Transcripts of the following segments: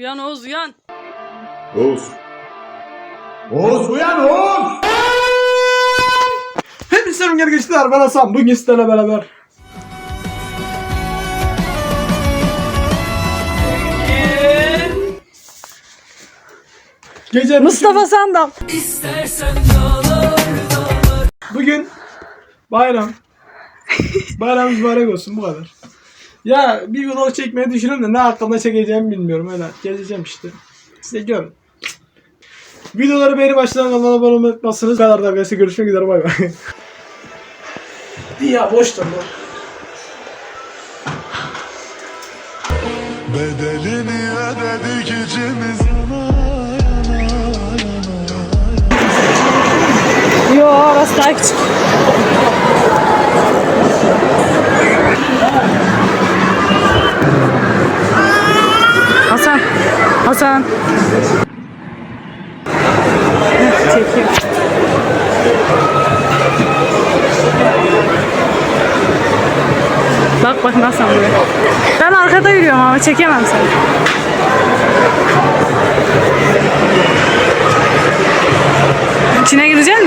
Uyan Oğuz uyan. Oğuz. Oğuz uyan Oğuz! Hepinize selam geri geçtiler. Ben Hasan. Bugün sizlerle beraber. Gece Mustafa Sandal. Bugün bayram. Bayram mübarek olsun bu kadar. Ya bir vlog çekmeyi düşünüyorum da ne hakkında çekeceğimi bilmiyorum. Öyle gezeceğim işte. Size görün. Videoları beğeni başlayan kanala abone olmayı unutmazsınız. Bu kadar da arkadaşlar görüşmek üzere bay bay. ya boş dur lan. Bedelini ödedik içimiz Yo orası daha küçük. Hasan. Çekiyor. Bak bak nasıl oluyor. Ben arkada yürüyorum ama çekemem seni. İçine girecek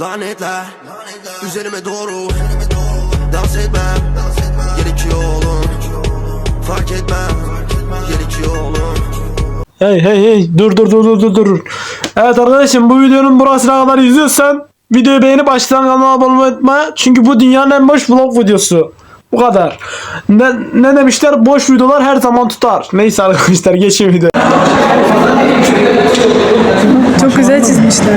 Lanetler üzerime doğru Dans etmem gerekiyor oğlum Fark etmem gerekiyor oğlum Hey hey hey dur dur dur dur dur dur. Evet arkadaşım bu videonun burasına kadar izliyorsan videoyu beğenip başlayan kanala abone olmayı unutma. Çünkü bu dünyanın en boş vlog videosu. Bu kadar. Ne, ne demişler? Boş videolar her zaman tutar. Neyse arkadaşlar geçin video. Çok güzel çizmişler.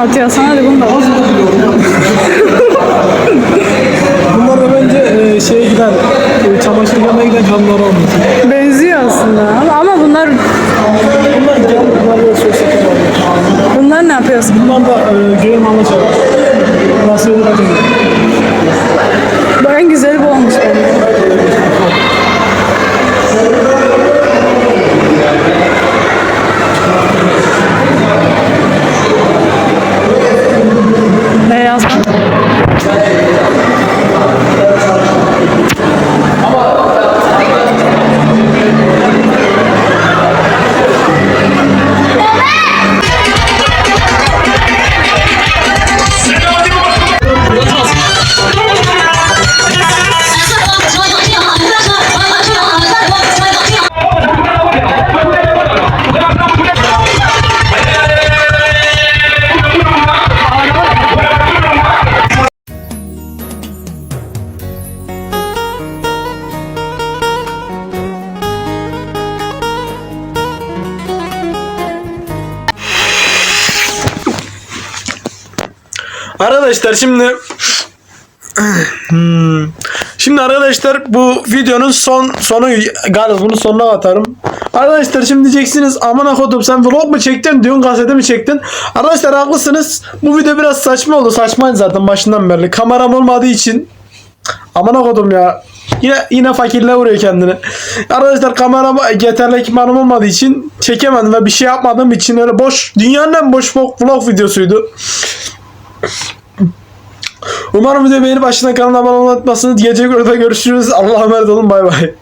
Sana hadi bunu da bak. Bunlar da bence e, şeye giden, e, çamaşır yıkamaya giden canlılar olmuş. Benziyor aslında ama, ama bunlar Bunlar can, bunlar böyle sosyal bunlar ne yapıyorsun? Bunlar da e, game anlaşıyor. Nasıl olur acaba? Arkadaşlar şimdi Hmm. Şimdi arkadaşlar bu videonun son sonu galiba bunu sonuna atarım. Arkadaşlar şimdi diyeceksiniz amına kodum sen vlog mu çektin diyorsun kasete mi çektin? Arkadaşlar haklısınız. Bu video biraz saçma oldu. Saçmaydı zaten başından beri. Kameram olmadığı için amına kodum ya. Yine yine fakirle vuruyor kendini. Arkadaşlar kameram yeterli ekipmanım olmadığı için çekemedim ve bir şey yapmadığım için öyle boş dünyanın en boş vlog videosuydu. Umarım video beğenip başına kanala abone olmayı unutmazsınız. Gece görüşürüz. Allah'a emanet olun. Bay bay.